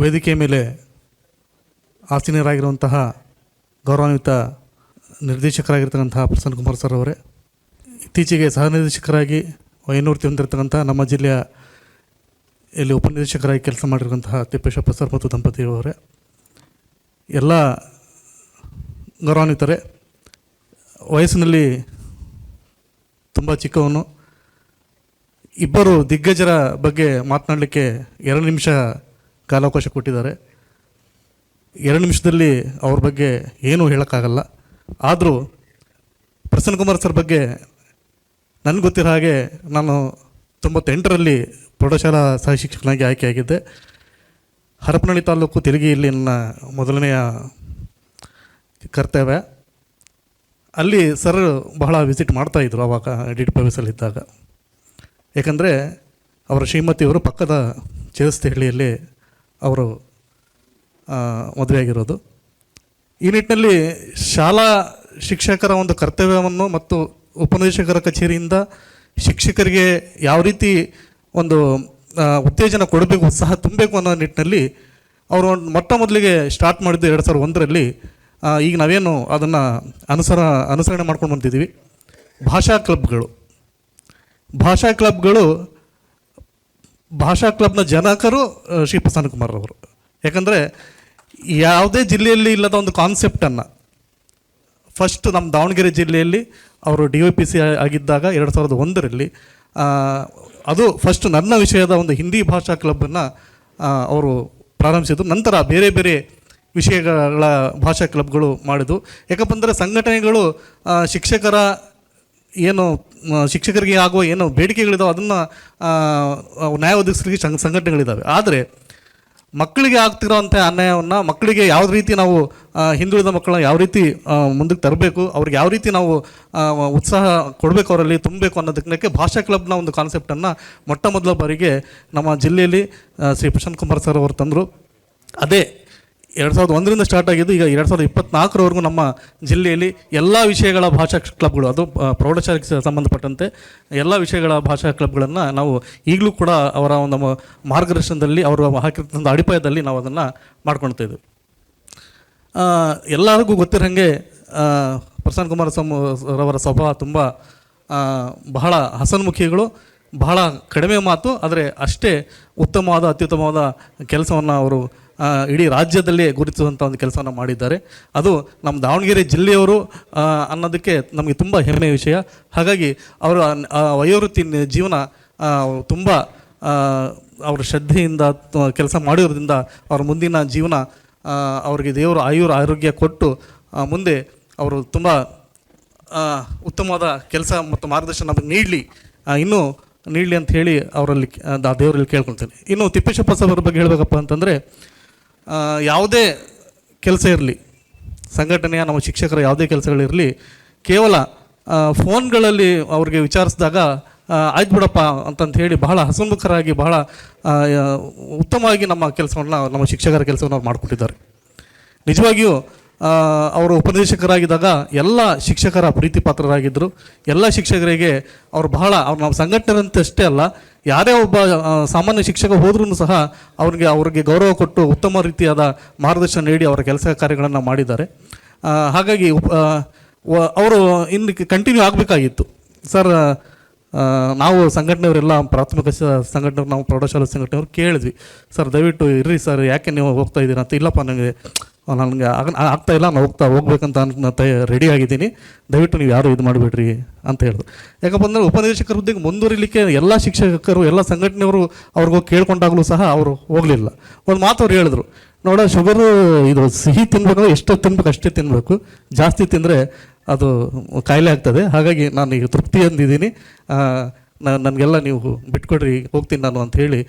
ವೇದಿಕೆ ಮೇಲೆ ಆಸೀನರಾಗಿರುವಂತಹ ಗೌರವಾನ್ವಿತ ನಿರ್ದೇಶಕರಾಗಿರ್ತಕ್ಕಂತಹ ಪ್ರಸನ್ನ ಕುಮಾರ್ ಸರ್ ಅವರೇ, ಇತ್ತೀಚೆಗೆ ಸಹ ನಿರ್ದೇಶಕರಾಗಿ ವೈನೂರ್ತಿ ಹೊಂದಿರತಕ್ಕಂಥ ನಮ್ಮ ಜಿಲ್ಲೆಯ ಇಲ್ಲಿ ಉಪನಿರ್ದೇಶಕರಾಗಿ ಕೆಲಸ ಮಾಡಿರುವಂತಹ ತಿಪ್ಪೇಶಪ್ಪ ಸರ್ ಮತ್ತು ದಂಪತಿಯವರೇ ಎಲ್ಲ ಗೌರವಾನ್ವಿತರೇ, ವಯಸ್ಸಿನಲ್ಲಿ ತುಂಬ ಚಿಕ್ಕವನು. ಇಬ್ಬರು ದಿಗ್ಗಜರ ಬಗ್ಗೆ ಮಾತನಾಡಲಿಕ್ಕೆ ಎರಡು ನಿಮಿಷ ಕಾಲಾವಕಾಶ ಕೊಟ್ಟಿದ್ದಾರೆ. ಎರಡು ನಿಮಿಷದಲ್ಲಿ ಅವ್ರ ಬಗ್ಗೆ ಏನೂ ಹೇಳೋಕ್ಕಾಗಲ್ಲ. ಆದರೂ ಪ್ರಸನ್ನ ಕುಮಾರ್ ಸರ್ ಬಗ್ಗೆ ನನಗೆ ಗೊತ್ತಿರೋ ಹಾಗೆ ನಾನು ತೊಂಬತ್ತೆಂಟರಲ್ಲಿ ಪ್ರೌಢಶಾಲಾ ಸಹ ಶಿಕ್ಷಕನಾಗಿ ಆಯ್ಕೆಯಾಗಿದ್ದೆ. ಹರಪನಹಳ್ಳಿ ತಾಲೂಕು ಇಲ್ಲಿ ನನ್ನ ಮೊದಲನೆಯ ಕರ್ತವ್ಯ. ಅಲ್ಲಿ ಸರ್ ಬಹಳ ವಿಸಿಟ್ ಮಾಡ್ತಾಯಿದ್ರು ಆವಾಗ ಡಿ ಡಿ ಇದ್ದಾಗ ಯಾಕಂದರೆ ಅವರ ಶ್ರೀಮತಿಯವರು ಪಕ್ಕದ ಚೇರಸ್ತಹಳ್ಳಿಯಲ್ಲಿ ಅವರು ಮದುವೆಯಾಗಿರೋದು. ಈ ನಿಟ್ಟಿನಲ್ಲಿ ಶಾಲಾ ಶಿಕ್ಷಕರ ಒಂದು ಕರ್ತವ್ಯವನ್ನು ಮತ್ತು ಉಪನಿರೀಕ್ಷಕರ ಕಚೇರಿಯಿಂದ ಶಿಕ್ಷಕರಿಗೆ ಯಾವ ರೀತಿ ಒಂದು ಉತ್ತೇಜನ ಕೊಡಬೇಕು, ಉತ್ಸಾಹ ತುಂಬಬೇಕು ಅನ್ನೋ ನಿಟ್ಟಿನಲ್ಲಿ ಅವರು ಮೊಟ್ಟ ಮೊದಲಿಗೆ ಸ್ಟಾರ್ಟ್ ಮಾಡಿದ್ದು ಎರಡು ಸಾವಿರದ ಒಂದರಲ್ಲಿ ಈಗ ನಾವೇನು ಅದನ್ನು ಅನುಸರ, ಅನುಸರಣೆ ಮಾಡ್ಕೊಂಡು ಬಂದಿದ್ದೀವಿ. ಭಾಷಾ ಕ್ಲಬ್ಗಳು. ಭಾಷಾ ಕ್ಲಬ್ಗಳು ಭಾಷಾ ಕ್ಲಬ್ನ ಜನಕರು ಶ್ರೀ ಪ್ರಸನ್ನ ಕುಮಾರ್ ಅವರು ಯಾಕಂದರೆ ಯಾವುದೇ ಜಿಲ್ಲೆಯಲ್ಲಿ ಇಲ್ಲದ ಒಂದು ಕಾನ್ಸೆಪ್ಟನ್ನು ಫಸ್ಟ್ ನಮ್ಮ ದಾವಣಗೆರೆ ಜಿಲ್ಲೆಯಲ್ಲಿ ಅವರು ಡಿ ಒ ಪಿ ಸಿ ಆಗಿದ್ದಾಗ ಎರಡು ಸಾವಿರದ ಒಂದರಲ್ಲಿ ಅದು ಫಸ್ಟ್ ನನ್ನ ವಿಷಯದ ಒಂದು ಹಿಂದಿ ಭಾಷಾ ಕ್ಲಬ್ಬನ್ನು ಅವರು ಪ್ರಾರಂಭಿಸಿದರು ನಂತರ ಬೇರೆ ಬೇರೆ ವಿಷಯಗಳ ಭಾಷಾ ಕ್ಲಬ್ಗಳು ಮಾಡಿದ್ದು. ಯಾಕಪ್ಪ ಅಂದರೆ ಸಂಘಟನೆಗಳು ಶಿಕ್ಷಕರ ಏನು ಶಿಕ್ಷಕರಿಗೆ ಆಗುವ ಏನು ಬೇಡಿಕೆಗಳಿದಾವೆ, ಅದನ್ನು ನ್ಯಾಯ ಒದಗಿಸಲಿಕ್ಕೆ ಸಂಘ ಸಂಘಟನೆಗಳಿದ್ದಾವೆ ಆದರೆ, ಮಕ್ಕಳಿಗೆ ಆಗ್ತಿರೋಂಥ ಅನ್ಯಾಯವನ್ನು ಮಕ್ಕಳಿಗೆ ಯಾವ ರೀತಿ ನಾವು ಹಿಂದುಳಿದ ಮಕ್ಕಳನ್ನ ಯಾವ ರೀತಿ ಮುಂದಕ್ಕೆ ತರಬೇಕು, ಅವ್ರಿಗೆ ಯಾವ ರೀತಿ ನಾವು ಉತ್ಸಾಹ ಕೊಡಬೇಕು, ಅವರಲ್ಲಿ ತುಂಬಬೇಕು ಅನ್ನೋದಕ್ಕೆ ಭಾಷಾ ಕ್ಲಬ್ನ ಒಂದು ಕಾನ್ಸೆಪ್ಟನ್ನು ಮೊಟ್ಟ ಮೊದಲ ಬಾರಿಗೆ ನಮ್ಮ ಜಿಲ್ಲೆಯಲ್ಲಿ ಶ್ರೀ ಪ್ರಶಾಂತ್ ಕುಮಾರ್ ಸರ್ ಅವರು ತಂದರು. ಅದೇ ಎರಡು ಸಾವಿರದ ಒಂದರಿಂದ ಸ್ಟಾರ್ಟ್ ಆಗಿದ್ದು ಈಗ ಎರಡು ಸಾವಿರದ ಇಪ್ಪತ್ತ್ನಾಲ್ಕರವರೆಗೂ ನಮ್ಮ ಜಿಲ್ಲೆಯಲ್ಲಿ ಎಲ್ಲ ವಿಷಯಗಳ ಭಾಷಾ ಕ್ಲಬ್ಗಳು, ಅದು ಪ್ರೌಢಶಾಲೆಗೆ ಸಂಬಂಧಪಟ್ಟಂತೆ ಎಲ್ಲ ವಿಷಯಗಳ ಭಾಷಾ ಕ್ಲಬ್ಗಳನ್ನು ನಾವು ಈಗಲೂ ಕೂಡ ಅವರ ಒಂದು ಮಾರ್ಗದರ್ಶನದಲ್ಲಿ, ಅವರ ಹಾಕಿರ್ತಕ್ಕಂಥ ಅಡಿಪಾಯದಲ್ಲಿ ನಾವು ಅದನ್ನು ಮಾಡ್ಕೊಳ್ತಾ ಇದ್ದೀವಿ. ಎಲ್ಲರಿಗೂ ಗೊತ್ತಿರೋಂಗೆ ಪ್ರಸನ್ನ ಕುಮಾರ ಸ್ವಾಮಿ ರವರ ಸ್ವಭಾವ ತುಂಬ ಬಹಳ ಹಸನ್ಮುಖಿಗಳು. ಬಹಳ ಕಡಿಮೆ ಮಾತು, ಆದರೆ ಅಷ್ಟೇ ಉತ್ತಮವಾದ, ಅತ್ಯುತ್ತಮವಾದ ಕೆಲಸವನ್ನು ಅವರು ಇಡೀ ರಾಜ್ಯದಲ್ಲೇ ಗುರುತಿಸುವಂಥ ಒಂದು ಕೆಲಸವನ್ನು ಮಾಡಿದ್ದಾರೆ. ಅದು ನಮ್ಮ ದಾವಣಗೆರೆ ಜಿಲ್ಲೆಯವರು ಅನ್ನೋದಕ್ಕೆ ನಮಗೆ ತುಂಬ ಹೆಮ್ಮೆಯ ವಿಷಯ. ಹಾಗಾಗಿ ಅವರ ವಯೋವೃತ್ತಿ ಜೀವನ ತುಂಬ ಅವರ ಶ್ರದ್ಧೆಯಿಂದ ಕೆಲಸ ಮಾಡಿರೋದ್ರಿಂದ ಅವರ ಮುಂದಿನ ಜೀವನ ಅವರಿಗೆ ದೇವರು ಆಯುರ್ ಆರೋಗ್ಯ ಕೊಟ್ಟು ಮುಂದೆ ಅವರು ತುಂಬ ಉತ್ತಮವಾದ ಕೆಲಸ ಮತ್ತು ಮಾರ್ಗದರ್ಶನ ನಮಗೆ ನೀಡಲಿ. ಇನ್ನೂ ನೀಡಲಿ ಅಂತ ಹೇಳಿ ಅವರಲ್ಲಿ ಆ, ದೇವರಲ್ಲಿ ಕೇಳ್ಕೊಳ್ತೇನೆ. ಇನ್ನು ತಿಪ್ಪೇಶಪ್ಪ ಸರ್ ಬಗ್ಗೆ ಹೇಳಬೇಕಪ್ಪ ಅಂತಂದರೆ ಯಾವುದೇ ಕೆಲಸ ಇರಲಿ ಸಂಘಟನೆಯ ನಮ್ಮ ಶಿಕ್ಷಕರ ಯಾವುದೇ ಕೆಲಸಗಳಿರಲಿ ಕೇವಲ ಫೋನ್ಗಳಲ್ಲಿ ಅವ್ರಿಗೆ ವಿಚಾರಿಸಿದಾಗ ಆಯ್ತು ಬಿಡಪ್ಪ ಅಂತಂತ ಹೇಳಿ ಬಹಳ ಹಸನ್ಮುಖರಾಗಿ ಬಹಳ ಉತ್ತಮವಾಗಿ ನಮ್ಮ ಕೆಲಸವನ್ನು ನಮ್ಮ ಶಿಕ್ಷಕರ ಕೆಲಸವನ್ನು ಅವ್ರು ಮಾಡಿಕೊಟ್ಟಿದ್ದಾರೆ. ನಿಜವಾಗಿಯೂ ಅವರು ಉಪದೇಶಕರಾಗಿದ್ದಾಗ ಎಲ್ಲ ಶಿಕ್ಷಕರ ಪ್ರೀತಿ ಪಾತ್ರರಾಗಿದ್ದರು ಎಲ್ಲ ಶಿಕ್ಷಕರಿಗೆ ಅವರು ಬಹಳ, ಅವ್ರು ನಾವು ಸಂಘಟನೆಯಂತಷ್ಟೇ ಅಲ್ಲ, ಯಾರೇ ಒಬ್ಬ ಸಾಮಾನ್ಯ ಶಿಕ್ಷಕ ಹೋದ್ರೂ ಸಹ ಅವ್ರಿಗೆ ಅವ್ರಿಗೆ ಗೌರವ ಕೊಟ್ಟು ಉತ್ತಮ ರೀತಿಯಾದ ಮಾರ್ಗದರ್ಶನ ನೀಡಿ ಅವರ ಕೆಲಸ ಕಾರ್ಯಗಳನ್ನು ಮಾಡಿದ್ದಾರೆ. ಹಾಗಾಗಿ ಅವರು ಇನ್ನು ಕಂಟಿನ್ಯೂ ಆಗಬೇಕಾಗಿತ್ತು. ಸರ್ ನಾವು ಸಂಘಟನೆಯವರೆಲ್ಲ ಪ್ರಾಥಮಿಕ ಸಂಘಟನೆ, ನಾವು ಪ್ರೌಢಶಾಲಾ ಸಂಘಟನೆಯವ್ರು ಕೇಳಿದ್ವಿ. ಸರ್, ದಯವಿಟ್ಟು ಇರ್ರಿ ಸರ್, ಯಾಕೆ ನೀವು ಹೋಗ್ತಾ ಇದ್ದೀರಾ ಅಂತ. ಇಲ್ಲಪ್ಪ, ನನಗೆ ನನಗೆ ಆಗ ಆಗ್ತಾ ಇಲ್ಲ, ನಾನು ಹೋಗ್ತಾ ಹೋಗ್ಬೇಕಂತ ನಾನು ರೆಡಿ ಆಗಿದ್ದೀನಿ. ದಯವಿಟ್ಟು ನೀವು ಯಾರು ಇದು ಮಾಡಿಬಿಡ್ರಿ ಅಂತ ಹೇಳಿದ್ರು. ಯಾಕಪ್ಪ ಅಂದರೆ ಉಪನಿರೀಕ್ಷಕರ ಹುದ್ದೆಗೆ ಮುಂದುವರಿಲಿಕ್ಕೆ ಎಲ್ಲ ಶಿಕ್ಷಕರು, ಎಲ್ಲ ಸಂಘಟನೆಯವರು ಅವ್ರಿಗೋಗಿ ಕೇಳ್ಕೊಂಡಾಗಲೂ ಸಹ ಅವರು ಹೋಗಲಿಲ್ಲ. ಒಂದು ಮಾತು ಅವ್ರು ಹೇಳಿದ್ರು. ನೋಡ, ಶುಗರು ಇದು ಸಿಹಿ ತಿನ್ಬೇಕಂದ್ರೆ ಎಷ್ಟು ತಿನ್ಬೇಕು ಅಷ್ಟೇ ತಿನ್ನಬೇಕು ಜಾಸ್ತಿ ತಿಂದರೆ ಅದು ಕಾಯಿಲೆ ಆಗ್ತದೆ. ಹಾಗಾಗಿ ನಾನು ಈಗ ತೃಪ್ತಿ ಅಂದಿದ್ದೀನಿ. ನನಗೆಲ್ಲ ನೀವು ಬಿಟ್ಕೊಡ್ರಿ, ಹೋಗ್ತೀನಿ ನಾನು ಅಂತ ಹೇಳಿ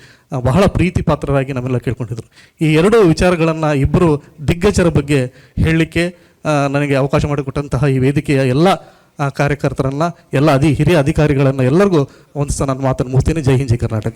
ಬಹಳ ಪ್ರೀತಿ ಪಾತ್ರರಾಗಿ ನಮ್ಮೆಲ್ಲ ಕೇಳ್ಕೊಂಡಿದ್ರು. ಈ ಎರಡು ವಿಚಾರಗಳನ್ನು ಇಬ್ಬರು ದಿಗ್ಗಜರ ಬಗ್ಗೆ ಹೇಳಲಿಕ್ಕೆ ನನಗೆ ಅವಕಾಶ ಮಾಡಿಕೊಟ್ಟಂತಹ ಈ ವೇದಿಕೆಯ ಎಲ್ಲ ಕಾರ್ಯಕರ್ತರನ್ನು, ಎಲ್ಲ ಅಧಿ, ಹಿರಿಯ ಅಧಿಕಾರಿಗಳನ್ನು ಎಲ್ಲರಿಗೂ ಒಂದು ಸಹ ನಾನು ಮಾತನ್ನು ಮುಗ್ತೀನಿ ಜೈ ಹಿಂದ್, ಜೈ ಕರ್ನಾಟಕ.